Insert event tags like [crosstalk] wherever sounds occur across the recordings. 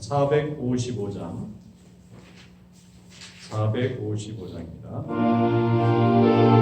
455장 455장입니다.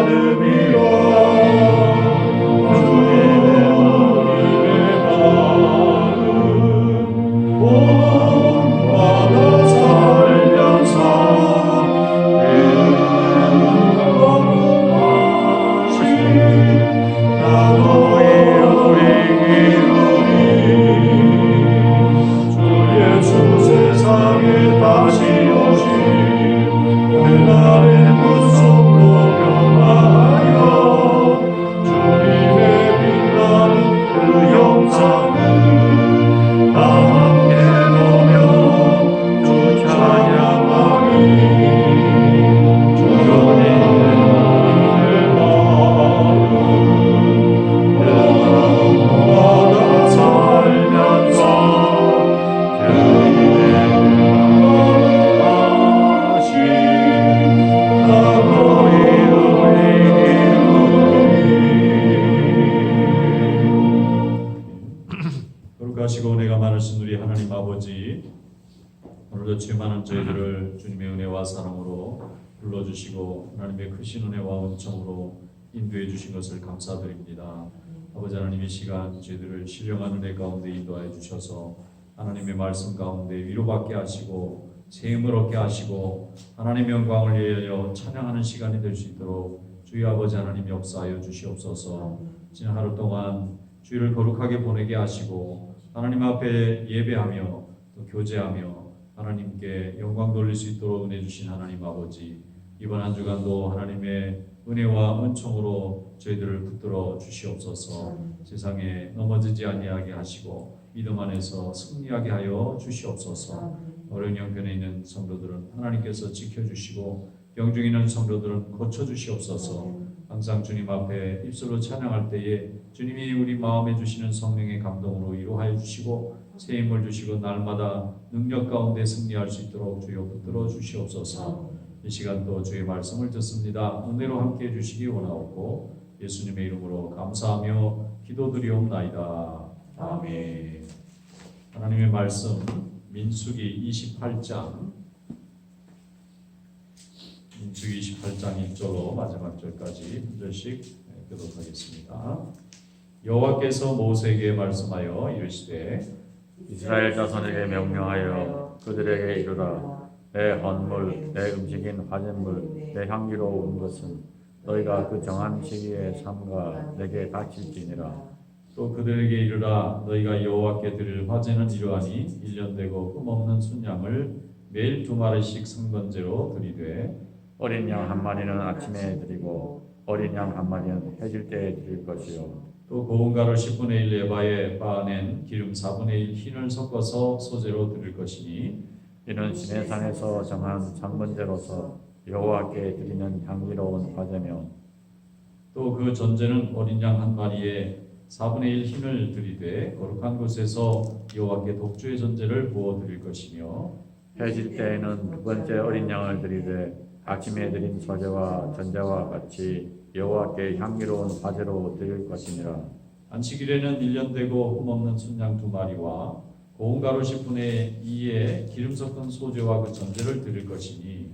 Doamne, miluiește! 주신 것을 감사드립니다. 아버지 하나님 이 시간 저희들을 신령한 은혜 가운데 인도하여 주셔서 하나님의 말씀 가운데 위로받게 하시고 새 힘을 얻게 하시고 하나님의 영광을 위하여 찬양하는 시간이 될 수 있도록 주의 아버지 하나님 역사하여 주시옵소서 지난 하루 동안 주의를 거룩하게 보내게 하시고 하나님 앞에 예배하며 또 교제하며 하나님께 영광 돌릴 수 있도록 은혜 주신 하나님 아버지 이번 한 주간도 하나님의 은혜와 은총으로 저희들을 붙들어 주시옵소서. 세상에 넘어지지 아니하게 하시고 믿음 안에서 승리하게 하여 주시옵소서. 어려운 형편에 있는 성도들은 하나님께서 지켜주시고 병중에 있는 성도들은 고쳐주시옵소서. 항상 주님 앞에 입술로 찬양할 때에 주님이 우리 마음에 주시는 성령의 감동으로 위로하여 주시고 새 힘을 주시고 날마다 능력 가운데 승리할 수 있도록 주여 붙들어 주시옵소서 이 시간도 주의 말씀을 듣습니다. 은혜로 함께 해주시기 원하옵고 예수님의 이름으로 감사하며 기도드리옵나이다. 아멘. 하나님의 말씀 민수기 28장. 민수기 28장 1절로 마지막 절까지 한 절씩 읽도록 하겠습니다. 여호와께서 모세에게 말씀하여 이르시되 이스라엘 자손에게 명령하여 그들에게 이르라 내 헌물 내 음식인 화제물 내 향기로운 것은 너희가 그 정한 시기에 삼가 내게 바칠지니라. 또 그들에게 이르라 너희가 여호와께 드릴 화제는 이러하니 일년되고 흠없는 순양을 매일 두 마리씩 상번제로 드리되 어린 양 한 마리는 아침에 드리고 어린 양 한 마리는 해질 때에 드릴 것이요. 또 고운 가루 10분의 1 에바에 빻아낸 기름 4분의 1 흰을 섞어서 소재로 드릴 것이니 이는 시내산에서 정한 상번제로서 여호와께 드리는 향기로운 화제며 또 그 전제는 어린 양 한 마리에 4분의 1 흰을 드리되 거룩한 곳에서 여호와께 독주의 전제를 부어 드릴 것이며 해질 때에는 두 번째 어린 양을 드리되 아침에 드린 소제와 전제와 같이 여호와께 향기로운 화제로 드릴 것이니라. 안식일에는 1년 되고 흠없는 순양 두 마리와 고운 가루 10분의 2에 기름 섞은 소제와 그 전제를 드릴 것이니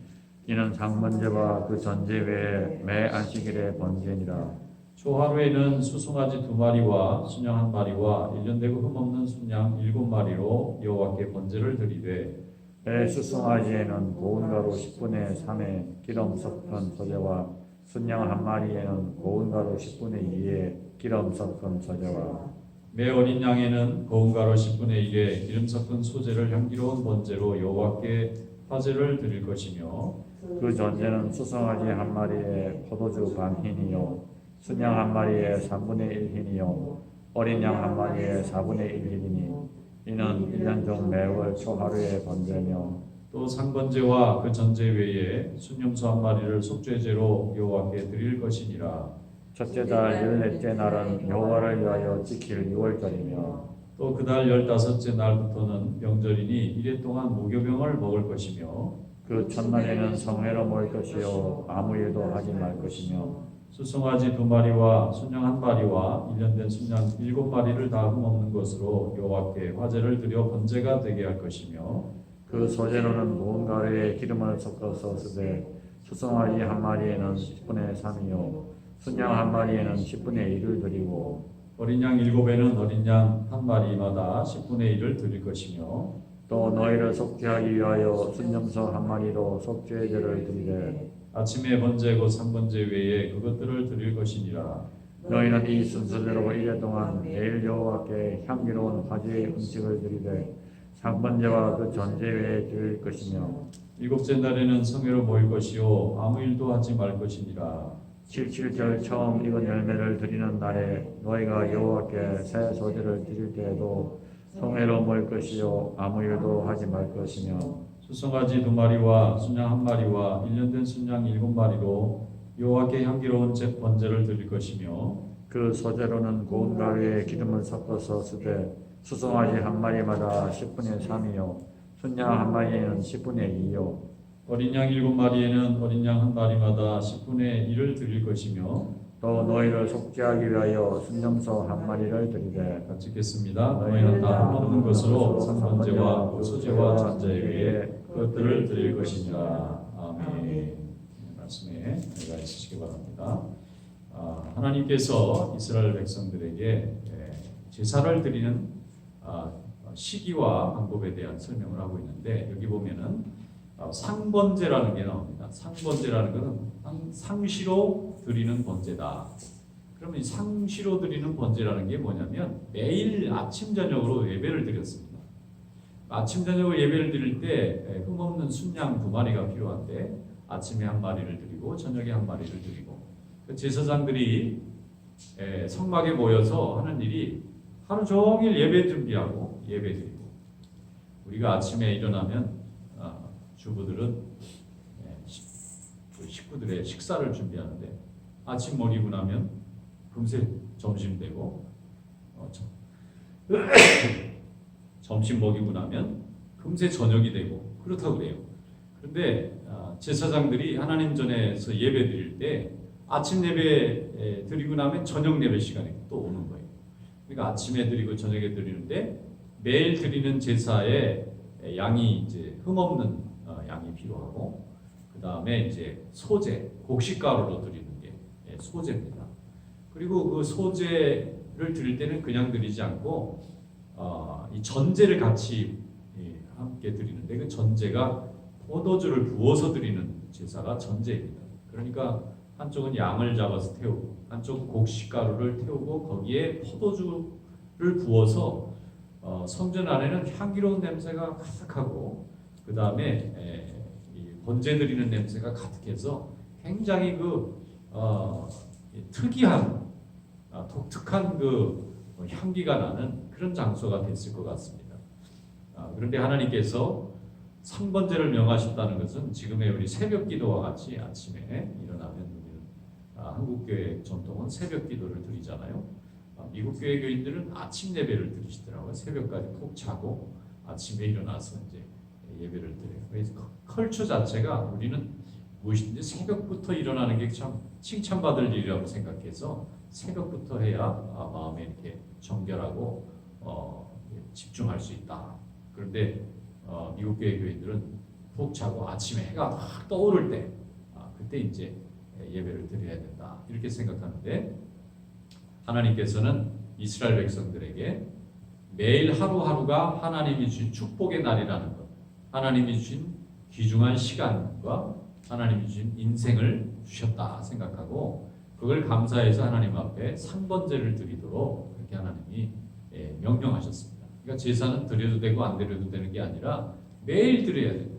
이는 상번제와 그 전제 외에 매 안식일의 번제니라. 초하루에는 수송아지 두 마리와 순양 한 마리와 1년 되고 흠없는 순양 일곱 마리로 여호와께 번제를 드리되 매 수송아지에는 고운 가루 10분의 3에 기름 섞은 소제와 순양 한 마리에는 고운 가루 10분의 2에 기름 섞은 소제와 매 어린 양에는 고운 가루 10분의 1에 기름 섞은 소제를 향기로운 번제로 여호와께 화제를 드릴 것이며 그 전제는 수송아지 한 마리에 포도주 반 흰이요 순양 한 마리에 3분의 1 흰이요 어린 양 한 마리에 4분의 1 흰이니 이는 1년 중 매월 초하루의 번제며 또 상번제와 그 전제 외에 순염소 한 마리를 속죄제로 여호와께 드릴 것이니라 첫째 달 열넷째 날은 여호와를 위하여 지킬 유월절이며 또 그달 열다섯째 날부터는 명절이니 이래 동안 무교병을 먹을 것이며 그 첫날에는 성회로 모일 것이요 아무 일도 하지 말 것이며 수송아지 두 마리와 순양 한 마리와 일년된 순양 일곱 마리를 다 흠없는 것으로 여호와께 화제를 드려 번제가 되게 할 것이며 그 소재로는 가루에 기름을 섞어서 쓰되 수송아지 한 마리에는 10분의 3이요 순양 한 마리에는 10분의 1을 드리고 어린 양 일곱에는 어린 양 한 마리마다 10분의 1을 드릴 것이며 또 너희를 속죄하기 위하여 순념소 한 마리로 속죄제를 드리되 아침에 번제 곧 상번제 외에 그것들을 드릴 것이니라. 너희는 이 순서대로 이래 동안 매일 여호와께 향기로운 화제의 음식을 드리되 상번제와 그 전제 외에 드릴 것이며 일곱째 날에는 성회로 모일 것이요 아무 일도 하지 말 것이니라 칠칠절 처음 익은 열매를 드리는 날에 너희가 여호와께 새 소재를 드릴 때에도 성회로 모일 것이요? 아무 일도 하지 말 것이며. 수송아지 두 마리와 순양 한 마리와 일년된 순양 일곱 마리로 여호와께 향기로운 제 번제를 드릴 것이며. 그 소재로는 고운 가루에 기름을 섞어서 쓰되 수송아지 한 마리마다 10분의 3이요 순양 한 마리에는 10분의 2요 어린 양 일곱 마리에는 어린 양 한 마리마다 10분의 1을 드릴 것이며 또또 너희를 속죄하기 위하여 순념소 한 마리를 드리되 같이 읽겠습니다. 너희는 다 없는 것으로 상번제와 소제와 잔자에 위해 그것들을 드릴 것이니라. 아멘. 말씀에 내가 있으시기 바랍니다. 아, 하나님께서 이스라엘 백성들에게 예, 제사를 드리는 아, 시기와 방법에 대한 설명을 하고 있는데 여기 보면은 아, 상번제라는 게 나옵니다. 상번제라는 것은 상- 상시로 드리는 번제다. 그러면 이 상시로 드리는 번제라는 게 뭐냐면 매일 아침 저녁으로 예배를 드렸습니다. 아침 저녁으로 예배를 드릴 때 에, 흠없는 순양 두 마리가 필요한데 아침에 한 마리를 드리고 저녁에 한 마리를 드리고 그 제사장들이 에, 성막에 모여서 하는 일이 하루 종일 예배 준비하고 예배 드리고 우리가 아침에 일어나면 아, 주부들은 그 식구들의 식사를 준비하는데 아침 먹이고 나면 금세 점심 되고 어, 점- [coughs] 점심 먹이고 나면 금세 저녁이 되고 그렇다고 그래요. 그런데 아, 제사장들이 하나님 전에서 예배 드릴 때 아침 예배 드리고 나면 저녁 예배 시간이 또 오는 거예요. 그러니까 아침에 드리고 저녁에 드리는데 매일 드리는 제사에 양이 이제 흠없는 어, 양이 필요하고 그 다음에 이제 소재 곡식가루로 드리는 게 예, 소재입니다. 그리고 그 소재를 드릴 때는 그냥 드리지 않고 어, 이 전제를 같이 예, 함께 드리는데 그 전제가 포도주를 부어서 드리는 제사가 전제입니다. 그러니까 한쪽은 양을 잡아서 태우고 한쪽은 곡식가루를 태우고 거기에 포도주를 부어서 어, 성전 안에는 향기로운 냄새가 가득하고 그 다음에 번제 드리는 냄새가 가득해서 굉장히 그 어, 이 특이한 아, 독특한 그 향기가 나는 그런 장소가 됐을 것 같습니다. 아, 그런데 하나님께서 상번제를 명하셨다는 것은 지금의 우리 새벽 기도와 같이 아침에 일어나면 우리는 아, 한국 교회 전통은 새벽 기도를 드리잖아요. 아, 미국 교회 교인들은 아침 예배를 드리시더라고요. 새벽까지 푹 자고 아침에 일어나서 이제 예배를 드려요. 컬처 자체가 우리는 무엇인지 새벽부터 일어나는 게 참 칭찬받을 일이라고 생각해서 새벽부터 해야 아, 마음에 이렇게 정결하고 어, 집중할 수 있다. 그런데 어, 미국 교회 교인들은 푹 자고 아침에 해가 막 떠오를 때 아, 그때 이제 예배를 드려야 된다 이렇게 생각하는데 하나님께서는 이스라엘 백성들에게 매일 하루하루가 하나님이 주신 축복의 날이라는 것, 하나님이 주신 귀중한 시간과 하나님이 주신 인생을 주셨다 생각하고 그걸 감사해서 하나님 앞에 상번제를 드리도록 그렇게 하나님이 예, 명령하셨습니다. 그러니까 제사는 드려도 되고 안 드려도 되는 게 아니라 매일 드려야 돼요.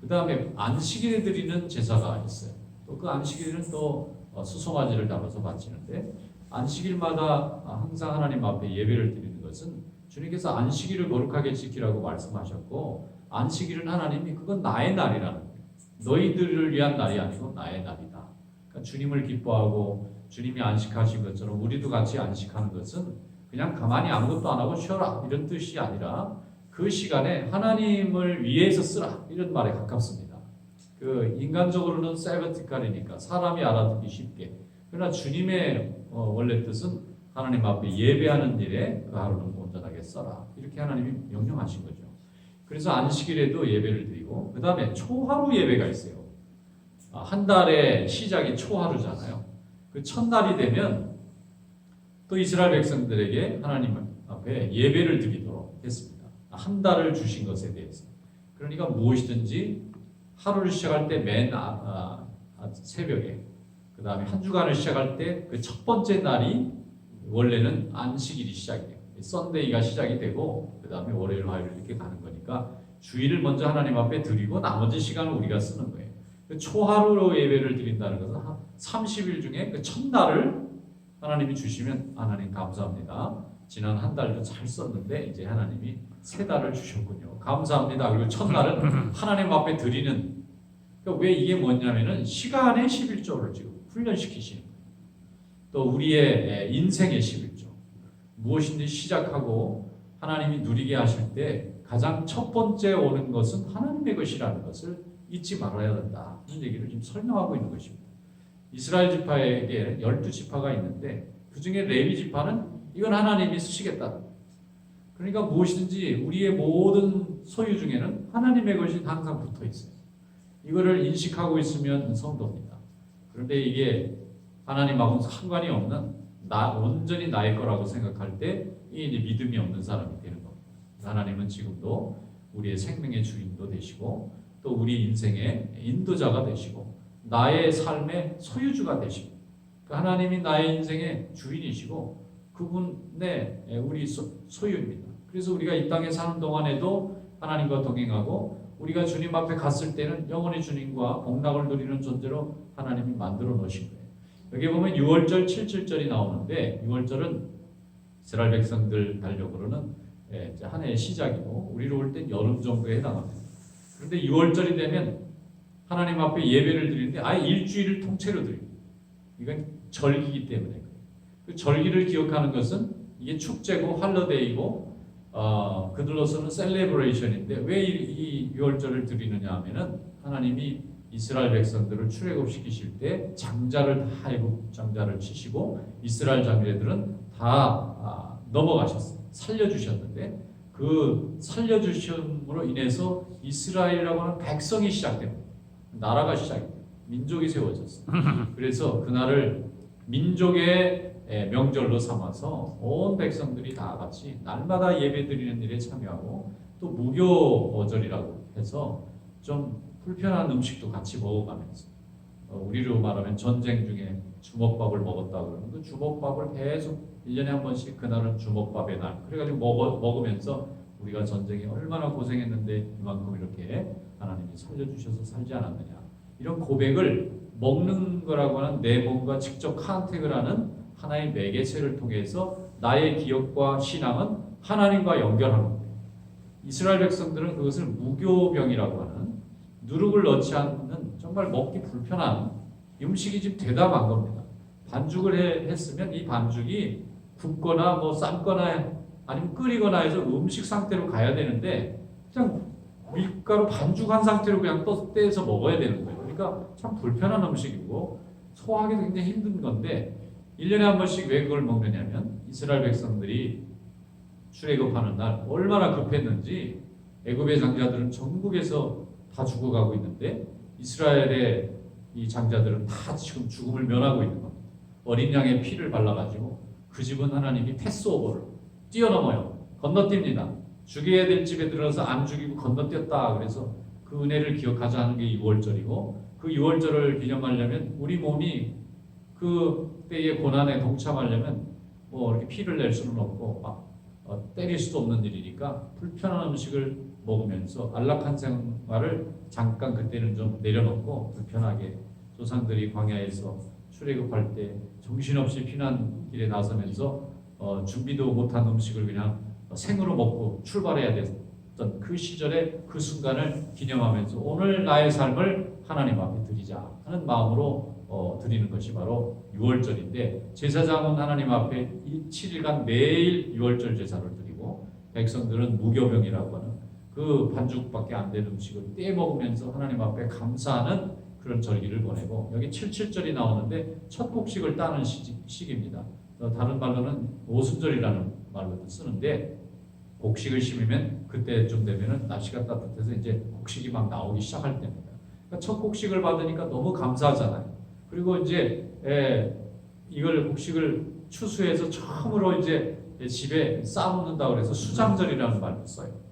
그 다음에 안식일에 드리는 제사가 있어요. 또 그 안식일은 또 어, 수송아지를 잡아서 바치는데 안식일마다 항상 하나님 앞에 예배를 드리는 것은 주님께서 안식일을 거룩하게 지키라고 말씀하셨고 안식일은 하나님이 그건 나의 날이라는 거예요. 너희들을 위한 날이 아니고 나의 날이다. 그러니까 주님을 기뻐하고 주님이 안식하신 것처럼 우리도 같이 안식하는 것은 그냥 가만히 아무것도 안 하고 쉬어라 이런 뜻이 아니라 그 시간에 하나님을 위해서 쓰라 이런 말에 가깝습니다. 그 인간적으로는 세버티칼이니까 사람이 알아듣기 쉽게 그러나 주님의 어, 원래 뜻은 하나님 앞에 예배하는 일에 그 하루는 온전하게 써라 이렇게 하나님이 명령하신 거죠. 그래서 안식일에도 예배를 드리고 그 다음에 초하루 예배가 있어요. 아, 한 달의 시작이 초하루잖아요. 그 첫날이 되면 또 이스라엘 백성들에게 하나님 앞에 예배를 드리도록 했습니다. 한 달을 주신 것에 대해서. 그러니까 무엇이든지 하루를 시작할 때맨 아, 아, 새벽에 그 다음에 한 주간을 시작할 때 그 첫 번째 날이 원래는 안식일이 시작이 돼요. 썬데이가 시작이 되고 그 다음에 월요일, 화요일 이렇게 가는 거니까 주일을 먼저 하나님 앞에 드리고 나머지 시간을 우리가 쓰는 거예요. 그 초하루로 예배를 드린다는 것은 한 30일 중에 그 첫날을 하나님이 주시면 하나님 감사합니다. 지난 한 달도 잘 썼는데 이제 하나님이 세 달을 주셨군요. 감사합니다. 그리고 첫날은 [laughs] 하나님 앞에 드리는 그러니까 왜 이게 뭐냐면은 시간의 11조를 지금 훈련시키시는 거예요. 또 우리의 인생의 11조 무엇인지 시작하고 하나님이 누리게 하실 때 가장 첫 번째 오는 것은 하나님의 것이라는 것을 잊지 말아야 된다. 이런 얘기를 지금 설명하고 있는 것입니다. 이스라엘 지파에게 열두 지파가 있는데 그 중에 레위 지파는 이건 하나님이 쓰시겠다. 그러니까 무엇이든지 우리의 모든 소유 중에는 하나님의 것이 항상 붙어 있어요. 이거를 인식하고 있으면 성도입니다. 그런데 이게 하나님하고는 상관이 없는 나 온전히 나의 거라고 생각할 때 이제 믿음이 없는 사람이 되는 겁니다. 하나님은 지금도 우리의 생명의 주인도 되시고 또 우리 인생의 인도자가 되시고 나의 삶의 소유주가 되시고 그 하나님이 나의 인생의 주인이시고 그분의 우리 소, 소유입니다. 그래서 우리가 이 땅에 사는 동안에도 하나님과 동행하고 우리가 주님 앞에 갔을 때는 영원히 주님과 복락을 누리는 존재로 하나님이 만들어 놓으신 거예요. 여기 보면 6월절, 7절절이 나오는데 6월절은 이스라엘 백성들 달력으로는 예, 한 해의 시작이고 우리로 올 땐 여름 정도에 해당합니다. 그런데 6월절이 되면 하나님 앞에 예배를 드리는데 아예 일주일을 통째로 드립니다. 이건 절기이기 때문에. 그 절기를 기억하는 것은 이게 축제고 할러데이고 어, 그들로서는 셀레브레이션인데 왜이 6월절을 드리느냐 하면은 하나님이 이스라엘 백성들을 출애굽시키실 때 장자를 다 애굽 장자를 치시고 이스라엘 자매들은 다 아, 넘어가셨어요. 살려주셨는데 그 살려주심으로 인해서 이스라엘이라고 하는 백성이 시작됩니다. 나라가 시작돼요. 민족이 세워졌어요. [laughs] 그래서 그날을 민족의 예, 명절로 삼아서 온 백성들이 다 같이 날마다 예배드리는 일에 참여하고 또 무교절이라고 해서 좀 불편한 음식도 같이 먹어가면서 어, 우리로 말하면 전쟁 중에 주먹밥을 먹었다 그러면 그 주먹밥을 계속 1년에 한 번씩 그날은 주먹밥의 날 그래가지고 먹어, 먹으면서 우리가 전쟁에 얼마나 고생했는데 이만큼 이렇게 하나님이 살려주셔서 살지 않았느냐 이런 고백을 먹는 거라고 하는 내 몸과 직접 컨택을 하는 하나의 매개체를 통해서 나의 기억과 신앙은 하나님과 연결하는 거예요. 이스라엘 백성들은 그것을 무교병이라고 하는 누룩을 넣지 않는 정말 먹기 불편한 음식이 지금 대담한 겁니다. 반죽을 해- 했으면 이 반죽이 굽거나 뭐 삶거나 아니면 끓이거나 해서 음식 상태로 가야 되는데 그냥 밀가루 반죽한 상태로 그냥 떠 떼서 먹어야 되는 거예요. 그러니까 참 불편한 음식이고 소화하기 굉장히 힘든 건데 1년에 한 번씩 왜 그걸 먹느냐면 이스라엘 백성들이 출애굽하는 날 얼마나 급했는지 애굽의 장자들은 전국에서 다 죽어가고 있는데 이스라엘의 이 장자들은 다 지금 죽음을 면하고 있는 겁니다. 어린 양의 피를 발라가지고 그 집은 하나님이 패스오버를 뛰어넘어요. 건너뜁니다. 죽여야 될 집에 들어서 안 죽이고 건너뛰었다. 그래서 그 은혜를 기억하자 하는 게 6월절이고 그 6월절을 기념하려면 우리 몸이 그 때의 고난에 동참하려면 뭐 이렇게 피를 낼 수는 없고 막 어, 때릴 수도 없는 일이니까 불편한 음식을 먹으면서 안락한 생활을 잠깐 그때는 좀 내려놓고 불편하게 조상들이 광야에서 출애굽할 때 정신없이 피난길에 나서면서 어, 준비도 못한 음식을 그냥 생으로 먹고 출발해야 됐던 그 시절의 그 순간을 기념하면서 오늘 나의 삶을 하나님 앞에 드리자 하는 마음으로 어, 드리는 것이 바로 6월절인데 제사장은 하나님 앞에 이 7일간 매일 6월절 제사를 드리고 백성들은 무교병이라고 하는 그 반죽밖에 안 되는 음식을 떼 먹으면서 하나님 앞에 감사하는 그런 절기를 보내고 여기 77절이 나오는데 첫 곡식을 따는 시, 시기입니다. 어, 다른 말로는 오순절이라는 말로도 쓰는데 곡식을 심으면 그때쯤 되면은 날씨가 따뜻해서 이제 곡식이 막 나오기 시작할 때입니다. 그러니까 첫 곡식을 받으니까 너무 감사하잖아요. 그리고 이제 에, 이걸 곡식을 추수해서 처음으로 이제 집에 쌓아놓는다 그래서 수장절이라는 말을 써요.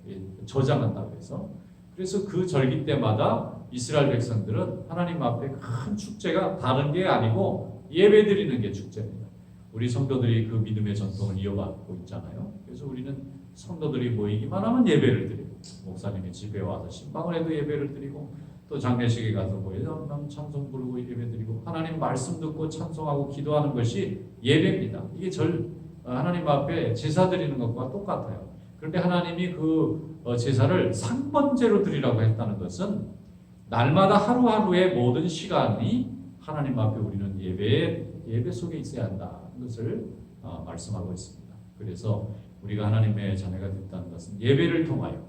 예, 저장한다고 해서. 그래서 그 절기 때마다 이스라엘 백성들은 하나님 앞에 큰 축제가 다른 게 아니고 예배 드리는 게 축제입니다. 우리 성도들이 그 믿음의 전통을 이어받고 있잖아요. 그래서 우리는 성도들이 모이기만 하면 예배를 드리고 목사님의 집에 와서 신방을 해도 예배를 드리고 또 장례식에 가서 모여서 찬송 부르고 예배 드리고 하나님 말씀 듣고 찬송하고 기도하는 것이 예배입니다. 이게 절 어, 하나님 앞에 제사 드리는 것과 똑같아요. 그런데 하나님이 그 어, 제사를 상번제로 드리라고 했다는 것은 날마다 하루하루의 모든 시간이 하나님 앞에 우리는 예배 예배 속에 있어야 한다는 것을 어, 말씀하고 있습니다. 그래서 우리가 하나님의 자녀가 됐다는 것은 예배를 통하여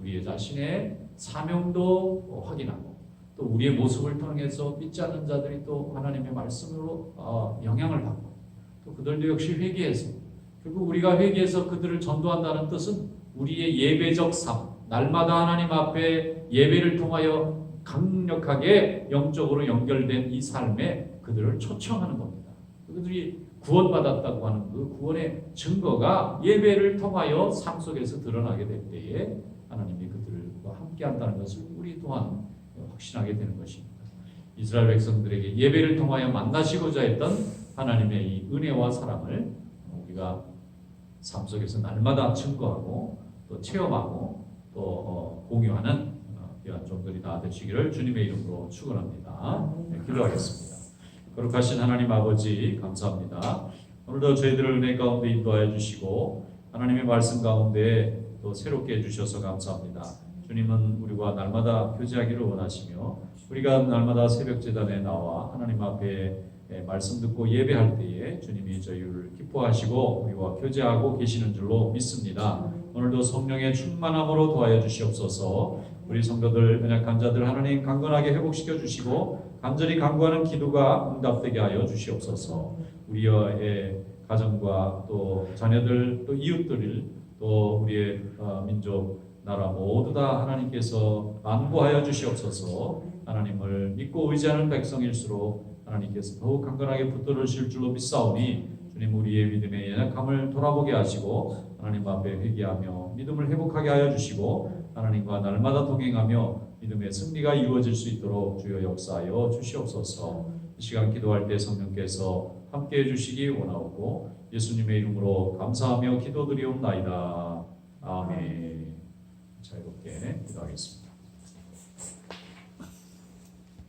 우리의 자신의 사명도 확인하고 또 우리의 모습을 통해서 믿지 않는 자들이 또 하나님의 말씀으로 어, 영향을 받고 또 그들도 역시 회개해서 결국 우리가 회개해서 그들을 전도한다는 뜻은 우리의 예배적 삶, 날마다 하나님 앞에 예배를 통하여 강력하게 영적으로 연결된 이 삶에 그들을 초청하는 겁니다. 그들이 구원받았다고 하는 그 구원의 증거가 예배를 통하여 삶 속에서 드러나게 될 때에 하나님이 그들과 함께 한다는 것을 우리 또한 확신하게 되는 것입니다. 이스라엘 백성들에게 예배를 통하여 만나시고자 했던 하나님의 이 은혜와 사랑을 우리가 삶 속에서 날마다 증거하고 또 체험하고 또 어, 공유하는 어, 귀한 종들이 다 되시기를 주님의 이름으로 축원합니다. 네, 기도하겠습니다. 거룩하신 하나님 아버지 감사합니다. 오늘도 저희들을 은혜 가운데 인도하여 주시고 하나님의 말씀 가운데 또 새롭게 해주셔서 감사합니다. 주님은 우리와 날마다 교제하기를 원하시며 우리가 날마다 새벽 제단에 나와 하나님 앞에 예, 말씀 듣고 예배할 때에 주님이 저희를 기뻐하시고 우리와 교제하고 계시는 줄로 믿습니다. 오늘도 성령의 충만함으로 도하여 주시옵소서. 우리 성도들 연약한 자들 하나님 강건하게 회복시켜 주시고 간절히 간구하는 기도가 응답되게 하여 주시옵소서. 우리의 가정과 또 자녀들 또 이웃들을 또 우리의 어, 민족 나라 모두 다 하나님께서 안보하여 주시옵소서. 하나님을 믿고 의지하는 백성일수록 하나님께서 더욱 강건하게 붙들으실 줄로 믿사오니 주님 우리의 믿음의 연약함을 돌아보게 하시고 하나님 앞에 회개하며 믿음을 회복하게 하여 주시고 하나님과 날마다 동행하며 믿음의 승리가 이루어질 수 있도록 주여 역사하여 주시옵소서. 이 시간 기도할 때 성령께서 함께 해 주시기 원하옵고 예수님의 이름으로 감사하며 기도드리옵나이다. 아멘. 자유롭게 기도하겠습니다.